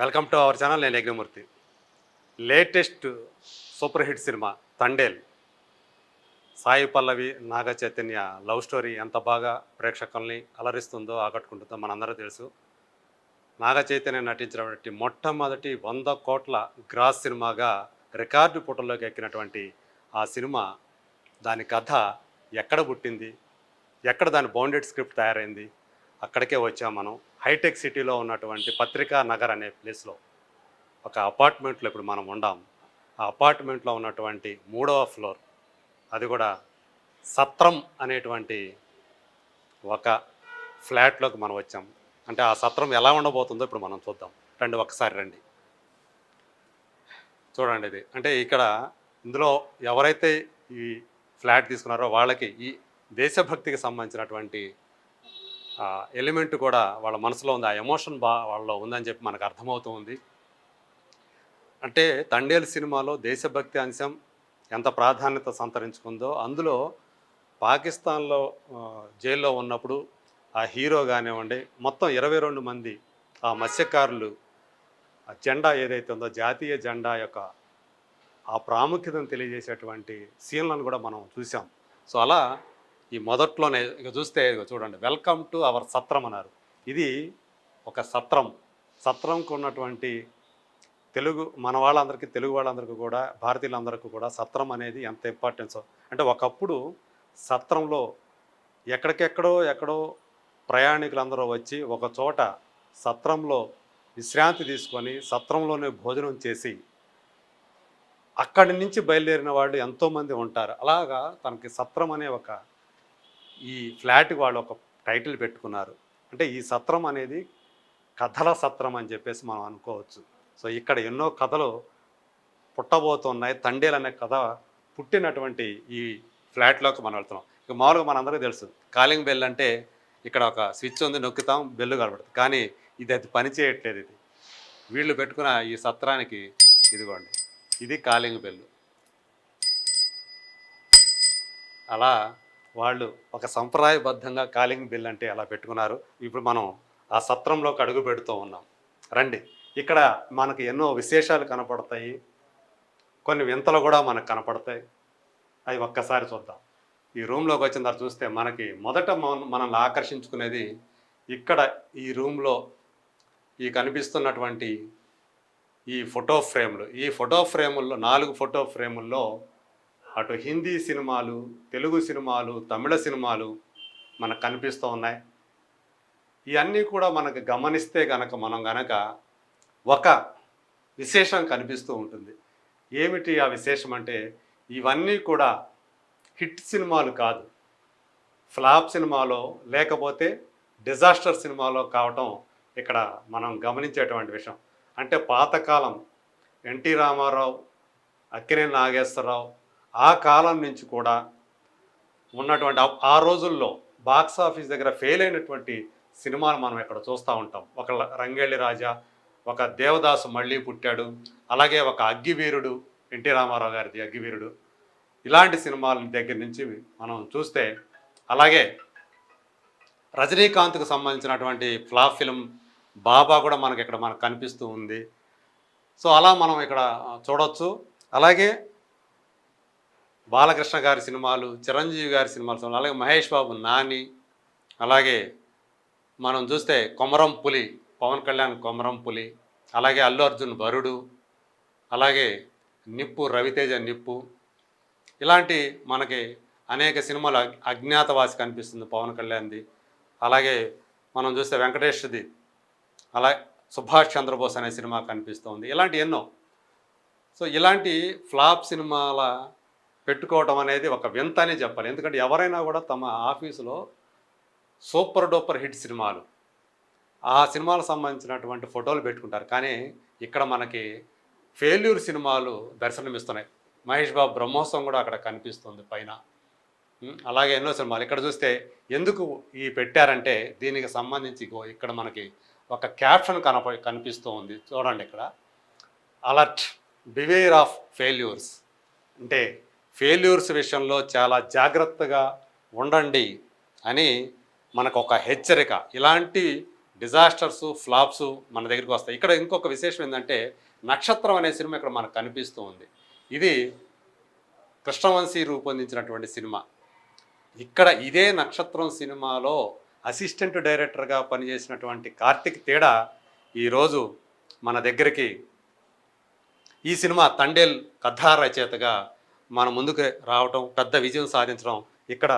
Welcome to our channel నేను Yagnamurthy. Latest super hit cinema Thandel. Sai Pallavi Naga Chaitanya love story ఎంత బాగా ప్రేక్షకుల్ని అలరిస్తుందో ఆకట్టుకుంటుందో మనందరూ తెలుసు. నాగ చైతన్య నటించినటువంటి మొట్టమొదటి వంద కోట్ల గ్రాస్ సినిమాగా రికార్డు పుటల్లోకి ఎక్కినటువంటి ఆ సినిమా దాని కథ ఎక్కడ పుట్టింది? ఎక్కడ దాని బౌండెడ్ స్క్రిప్ట్ తయారైంది? అక్కడికే వచ్చాం మనం. హైటెక్ సిటీలో ఉన్నటువంటి పత్రికా నగర్ అనే ప్లేస్లో ఒక అపార్ట్మెంట్లో ఇప్పుడు మనం ఉండాం. ఆ అపార్ట్మెంట్లో ఉన్నటువంటి మూడవ ఫ్లోర్ అది కూడా సత్రం అనేటువంటి ఒక ఫ్లాట్లోకి మనం వచ్చాం. అంటే ఆ సత్రం ఎలా ఉండబోతుందో ఇప్పుడు మనం చూద్దాం. రండి ఒకసారి రండి. చూడండి ఇది. అంటే ఇక్కడ ఇందులో ఎవరైతే ఈ ఫ్లాట్ తీసుకున్నారో వాళ్ళకి ఈ దేశభక్తికి సంబంధించినటువంటి ఎలిమెంట్ కూడా వాళ్ళ మనసులో ఉంది. ఆ ఎమోషన్ బా వాళ్ళలో ఉందని చెప్పి మనకు అర్థమవుతూ ఉంది. అంటే తండేలు సినిమాలో దేశభక్తి అంశం ఎంత ప్రాధాన్యత సంతరించుకుందో అందులో పాకిస్తాన్లో జైల్లో ఉన్నప్పుడు ఆ హీరో కానివ్వండి మొత్తం ఇరవై రెండు మంది ఆ మత్స్యకారులు ఆ జెండా ఏదైతే ఉందో జాతీయ జెండా యొక్క ఆ ప్రాముఖ్యతను తెలియజేసేటువంటి సీన్లను కూడా మనం చూసాం సో అలా ఈ మొదట్లోనే ఇక చూస్తే ఇదిగో చూడండి వెల్కమ్ టు అవర్ సత్రం అన్నారు. ఇది ఒక సత్రం. సత్రంకు ఉన్నటువంటి తెలుగు మన వాళ్ళందరికీ తెలుగు వాళ్ళందరికీ కూడా భారతీయులందరికీ కూడా సత్రం అనేది ఎంత ఇంపార్టెన్స్ అంటే ఒకప్పుడు సత్రంలో ఎక్కడికెక్కడో ఎక్కడో ప్రయాణికులందరూ వచ్చి ఒక చోట సత్రంలో విశ్రాంతి తీసుకొని సత్రంలోనే భోజనం చేసి అక్కడి నుంచి బయలుదేరిన వాళ్ళు ఎంతోమంది ఉంటారు. అలాగా తనకి సత్రం అనే ఒక ఈ ఫ్లాట్కి వాళ్ళు ఒక టైటిల్ పెట్టుకున్నారు. అంటే ఈ సత్రం అనేది కథల సత్రం అని చెప్పేసి మనం అనుకోవచ్చు. సో ఇక్కడ ఎన్నో కథలు పుట్టబోతున్నాయి. తండేలు అనే కథ పుట్టినటువంటి ఈ ఫ్లాట్లోకి మనం వెళ్తున్నాం. ఇక మామూలుగా మనందరికీ తెలుసు. కాలింగ్ బెల్ అంటే ఇక్కడ ఒక స్విచ్ ఉంది నొక్కుతాం బెల్లు కనబడుతుంది. కానీ ఇది అది పని చేయట్లేదు ఇది. వీళ్ళు పెట్టుకున్న ఈ సత్రానికి ఇదిగోండి. ఇది కాలింగ్ బెల్లు. అలా వాళ్ళు ఒక సంప్రదాయబద్ధంగా కాలింగ్ బిల్ అంటే అలా పెట్టుకున్నారు? ఇప్పుడు మనం ఆ సత్రంలోకి అడుగు పెడుతూ ఉన్నాం. రండి. ఇక్కడ మనకు ఎన్నో విశేషాలు కనపడతాయి. కొన్ని వింతలు కూడా మనకు కనపడతాయి. అవి ఒక్కసారి చూద్దాం. ఈ రూమ్లోకి వచ్చిన తర్వాత చూస్తే మనకి మొదట మనల్ని ఆకర్షించుకునేది ఇక్కడ ఈ రూమ్లో ఈ కనిపిస్తున్నటువంటి ఈ ఫోటో ఫ్రేములు. ఈ ఫోటో ఫ్రేముల్లో నాలుగు ఫోటో ఫ్రేముల్లో అటు హిందీ సినిమాలు తెలుగు సినిమాలు తమిళ సినిమాలు మనకు కనిపిస్తూ ఉన్నాయి. ఇవన్నీ కూడా మనకు గమనిస్తే గనక మనం గనక ఒక విశేషం కనిపిస్తూ ఉంటుంది. ఏమిటి ఆ విశేషం అంటే ఇవన్నీ కూడా హిట్ సినిమాలు కాదు. ఫ్లాప్ సినిమాలో లేకపోతే డిజాస్టర్ సినిమాలో కావటం ఇక్కడ మనం గమనించేటువంటి విషయం. అంటే పాతకాలం ఎన్టీ రామారావు అక్కినేని నాగేశ్వరరావు ఆ కాలం నుంచి కూడా ఉన్నటువంటి ఆ- రోజుల్లో బాక్స్ ఆఫీస్ దగ్గర ఫెయిల్ అయినటువంటి సినిమాలు మనం ఇక్కడ చూస్తూ ఉంటాం. ఒక ల- రంగేళి రాజా ఒక దేవదాసు మళ్ళీ పుట్టాడు అలాగే ఒక అగ్గివీరుడు ఎన్టీ రామారావు గారిది అగ్గివీరుడు. ఇలాంటి సినిమాల దగ్గర నుంచి మనం చూస్తే అలాగే రజనీకాంత్కు సంబంధించినటువంటి ఫ్లాప్ ఫిలిం బాబా కూడా మనకి ఇక్కడ మనకు కనిపిస్తూ ఉంది. సో అలా మనం ఇక్కడ చూడవచ్చు అలాగే బాలకృష్ణ గారి సినిమాలు చిరంజీవి గారి సినిమాలు అలాగే మహేష్ బాబు నాని అలాగే మనం చూస్తే కొమరం పులి పవన్ కళ్యాణ్ కొమరం పులి అలాగే అల్లు అర్జున్ బరుడు అలాగే నిప్పు రవితేజ నిప్పు. ఇలాంటి మనకి అనేక సినిమాలు అజ్ఞాతవాసి కనిపిస్తుంది పవన్ కళ్యాణ్ది. అలాగే మనం చూస్తే వెంకటేష్ది అలా సుభాష్ చంద్రబోస్ అనే సినిమా కనిపిస్తుంది. ఇలాంటి ఎన్నో. సో ఇలాంటి ఫ్లాప్ సినిమాల పెట్టుకోవడం అనేది ఒక వింత అని చెప్పాలి. ఎందుకంటే ఎవరైనా కూడా తమ ఆఫీసులో సూపర్ డూపర్ హిట్ సినిమాలు ఆ సినిమాలకు సంబంధించినటువంటి ఫోటోలు పెట్టుకుంటారు. కానీ ఇక్కడ మనకి ఫెయిల్యూర్ సినిమాలు దర్శనమిస్తున్నాయి. మహేష్ బాబు బ్రహ్మోత్సవం కూడా అక్కడ కనిపిస్తుంది పైన. అలాగే ఎన్నో సినిమాలు. ఇక్కడ చూస్తే ఎందుకు ఈ పెట్టారంటే దీనికి సంబంధించి ఇక్కడ మనకి ఒక క్యాప్షన్ కనప కనిపిస్తూ ఉంది. చూడండి ఇక్కడ. Alert beware of failures. అంటే ఫెయిల్యూర్స్ విషయంలో చాలా జాగ్రత్తగా ఉండండి అని మనకు ఒక హెచ్చరిక. ఇలాంటి డిజాస్టర్స్ ఫ్లాప్స్ మన దగ్గరికి వస్తాయి. ఇక్కడ ఇంకొక విశేషం ఏంటంటే నక్షత్రం అనే సినిమా ఇక్కడ మనకు కనిపిస్తూ ఉంది. ఇది కృష్ణవంశీ రూపొందించినటువంటి సినిమా. ఇక్కడ ఇదే నక్షత్రం సినిమాలో అసిస్టెంట్ డైరెక్టర్గా పనిచేసినటువంటి కార్తిక్ తేడా ఈరోజు మన దగ్గరికి ఈ సినిమా తండేల్ కథా రచయితగా మన ముందుకు రావటం పెద్ద విజయం సాధించడం ఇక్కడ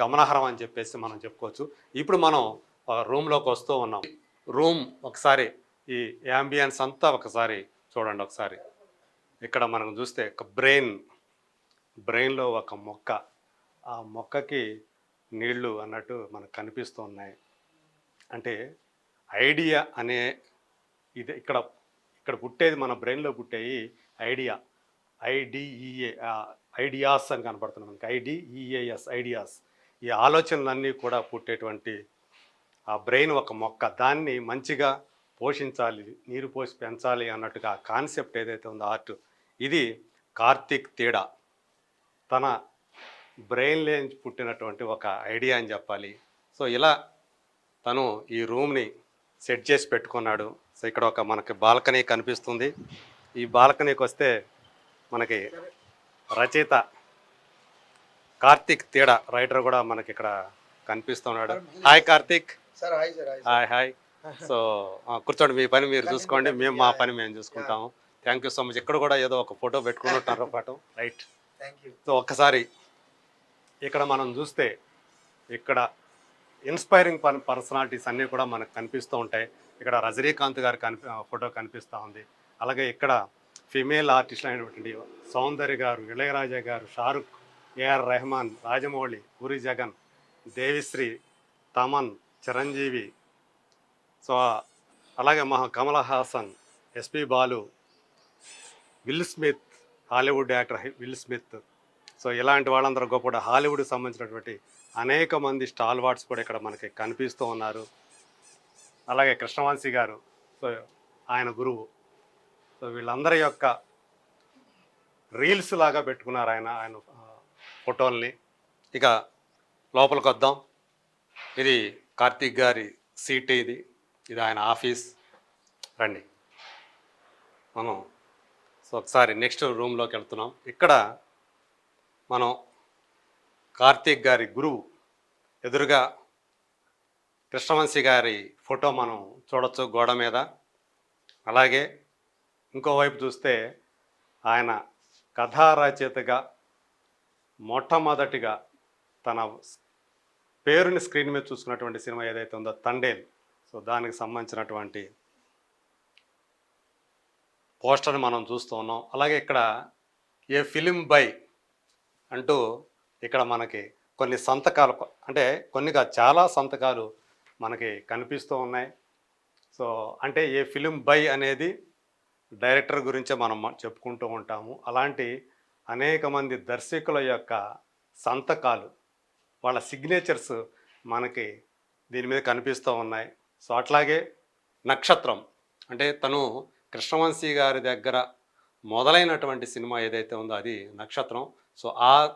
గమనార్హం అని చెప్పేసి మనం చెప్పుకోవచ్చు. ఇప్పుడు మనం ఆ రూమ్లోకి వస్తూ ఉన్నాం. రూమ్ ఒకసారి ఈ యాంబియన్స్ అంతా ఒకసారి చూడండి ఒకసారి. ఇక్కడ మనం చూస్తే ఒక బ్రెయిన్ బ్రెయిన్లో ఒక మొక్క. ఆ మొక్కకి నీళ్ళు అన్నట్టు మనకు కనిపిస్తూ ఉన్నాయి. అంటే ఐడియా అనే ఇది ఇక్కడ ఇక్కడ పుట్టేది మన బ్రెయిన్లో పుట్టేయి ఐడియా ఐడిఈఏ ఐడియాస్ అని కనపడుతుంది మనకి. I D E A S ideas. ఈ ఆలోచనలన్నీ కూడా పుట్టేటువంటి ఆ బ్రెయిన్ ఒక మొక్క. దాన్ని మంచిగా పోషించాలి నీరు పోసి పెంచాలి అన్నట్టుగా ఆ కాన్సెప్ట్ ఏదైతే ఉందో ఆర్ట్ ఇది కార్తీక్ తేడా. తన బ్రెయిన్ లేని పుట్టినటువంటి ఒక ఐడియా అని చెప్పాలి. సో ఇలా తను ఈ రూమ్ని సెట్ చేసి పెట్టుకున్నాడు. సో ఇక్కడ ఒక మనకి బాల్కనీ కనిపిస్తుంది. ఈ బాల్కనీకి వస్తే మనకి రచయిత కార్తీక్ తేడా రైటర్ కూడా మనకి ఇక్కడ కనిపిస్తున్నాడు hi Karthik. Sir hi sir hi hi hi so ఆ, కూర్చోండి మీ పని మీరు చూసుకోండి. మేము మా పని మేము చూసుకుంటాము. థ్యాంక్ యూ సో మచ్ ఇక్కడ కూడా ఏదో ఒక ఫోటో పెట్టుకుని ఉంటారు పాటు. రైట్ సో ఒక్కసారి ఇక్కడ మనం చూస్తే ఇక్కడ ఇన్స్పైరింగ్ పర్ పర్సనాలిటీస్ అన్నీ కూడా మనకు కనిపిస్తూ ఉంటాయి. ఇక్కడ రజనీకాంత్ గారి కనిపి ఫోటో కనిపిస్తూ ఉంది. అలాగే ఇక్కడ ఫిమేల్ ఆర్టిస్ట్ అయినటువంటి Soundarya garu Ilaiyaraaja garu Shahrukh A R Rahman Rajamouli Puri Jagan Devi Sri Thaman Chiranjeevi so అలాగే మహా Kamal Haasan S P Balu Will Smith Hollywood actor Will Smith. So ఇలాంటి వాళ్ళందరూ గొప్ప హాలీవుడ్కి సంబంధించినటువంటి అనేక మంది స్టాల్ వార్డ్స్ కూడా ఇక్కడ మనకి కనిపిస్తూ ఉన్నారు. అలాగే కృష్ణవంశీ గారు సో ఆయన గురువు. సో వీళ్ళందరి యొక్క రీల్స్ లాగా పెట్టుకున్నారు ఆయన ఆయన ఫోటోల్ని. ఇక లోపలికి వద్దాం. ఇది కార్తీక్ గారి సీట్ ఇది. ఇది ఆయన ఆఫీస్. రండి. మనం సో ఒకసారి నెక్స్ట్ రూమ్లోకి వెళ్తున్నాం. ఇక్కడ మనం కార్తీక్ గారి గురువు ఎదురుగా కృష్ణవంశీ గారి ఫోటో మనం చూడొచ్చు గోడ మీద. అలాగే ఇంకోవైపు చూస్తే ఆయన కథారచయితగా మొట్టమొదటిగా తన పేరుని స్క్రీన్ మీద చూసుకున్నటువంటి సినిమా ఏదైతే ఉందో తండేల్. సో దానికి సంబంధించినటువంటి పోస్టర్ని మనం చూస్తూ ఉన్నాం. అలాగే ఇక్కడ ఏ ఫిలిం బై అంటూ ఇక్కడ మనకి కొన్ని సంతకాలు అంటే కొన్నిగా చాలా సంతకాలు మనకి కనిపిస్తూ ఉన్నాయి. సో అంటే ఏ ఫిలిం బై అనేది డైరెక్టర్ గురించే మనం చెప్పుకుంటూ ఉంటాము. అలాంటి అనేక మంది దర్శకుల యొక్క సంతకాలు వాళ్ళ సిగ్నేచర్స్ మనకి దీని మీద కనిపిస్తూ ఉన్నాయి. సో అట్లాగే నక్షత్రం. అంటే తను కృష్ణవంశీ గారి దగ్గర మొదలైనటువంటి సినిమా ఏదైతే ఉందో అది నక్షత్రం. సో ఆ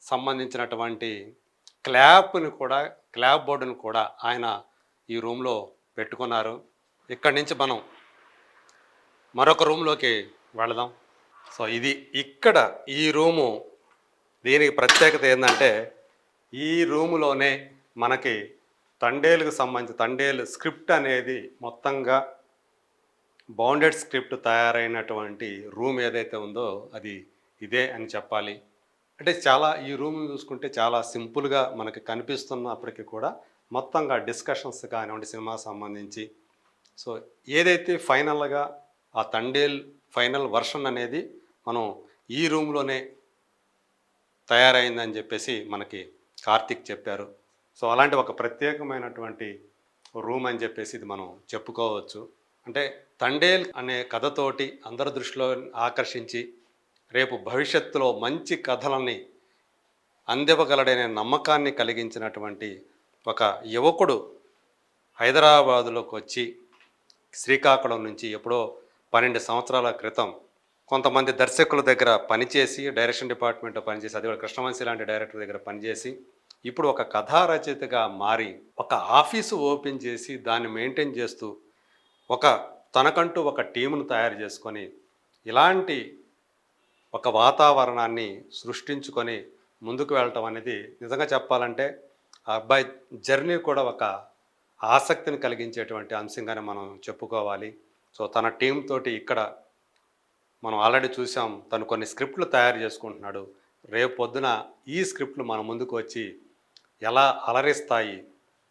సంబంధించినటువంటి క్లాప్ని కూడా క్లాప్ బోర్డుని కూడా ఆయన ఈ రూమ్లో పెట్టుకున్నారు. ఇక్కడి నుంచి మనం మరొక రూమ్లోకి వెళదాం. సో ఇది ఇక్కడ ఈ రూము దీనికి ప్రత్యేకత ఏంటంటే ఈ రూములోనే మనకి తండేలుకు సంబంధించి తండేలు స్క్రిప్ట్ అనేది మొత్తంగా బౌండెడ్ స్క్రిప్ట్ తయారైనటువంటి రూమ్ ఏదైతే ఉందో అది ఇదే అని చెప్పాలి. అంటే చాలా ఈ రూమ్ చూసుకుంటే చాలా సింపుల్గా మనకి కనిపిస్తున్నప్పటికీ కూడా మొత్తంగా డిస్కషన్స్ కానివ్వండి సినిమా సంబంధించి. సో ఏదైతే ఫైనల్గా ఆ తండేల్ ఫైనల్ వర్షన్ అనేది మనం ఈ రూమ్లోనే తయారైందని చెప్పేసి మనకి కార్తిక్ చెప్పారు. సో అలాంటి ఒక ప్రత్యేకమైనటువంటి రూమ్ అని చెప్పేసి ఇది మనం చెప్పుకోవచ్చు. అంటే తండేల్ అనే కథతోటి అందరి దృష్టిలో ఆకర్షించి రేపు భవిష్యత్తులో మంచి కథలని అందివ్వగలడనే నమ్మకాన్ని కలిగించినటువంటి ఒక యువకుడు హైదరాబాదులోకి వచ్చి శ్రీకాకుళం నుంచి ఎప్పుడో పన్నెండు సంవత్సరాల క్రితం కొంతమంది దర్శకుల దగ్గర పనిచేసి డైరెక్షన్ డిపార్ట్మెంట్లో పనిచేసి అది కూడా కృష్ణవంశీ లాంటి డైరెక్టర్ దగ్గర పనిచేసి ఇప్పుడు ఒక కథా రచయితగా మారి ఒక ఆఫీసు ఓపెన్ చేసి దాన్ని మెయింటైన్ చేస్తూ ఒక తనకంటూ ఒక టీమును తయారు చేసుకొని ఇలాంటి ఒక వాతావరణాన్ని సృష్టించుకొని ముందుకు వెళ్ళటం అనేది నిజంగా చెప్పాలంటే ఆ అబ్బాయి జర్నీ కూడా ఒక ఆసక్తిని కలిగించేటువంటి అంశంగానే మనం చెప్పుకోవాలి. సో తన టీం తోటి ఇక్కడ మనం ఆల్రెడీ చూసాం తను కొన్ని స్క్రిప్ట్లు తయారు చేసుకుంటున్నాడు. రేపు పొద్దున ఈ స్క్రిప్ట్లు మన ముందుకు వచ్చి ఎలా అలరిస్తాయి?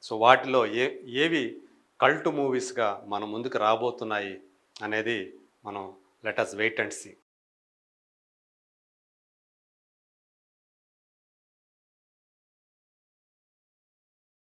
సో వాటిలో ఏ ఏవి కల్ట్ మూవీస్గా మన ముందుకు రాబోతున్నాయి అనేది మనం లెటస్ వెయిట్ అండ్ సీ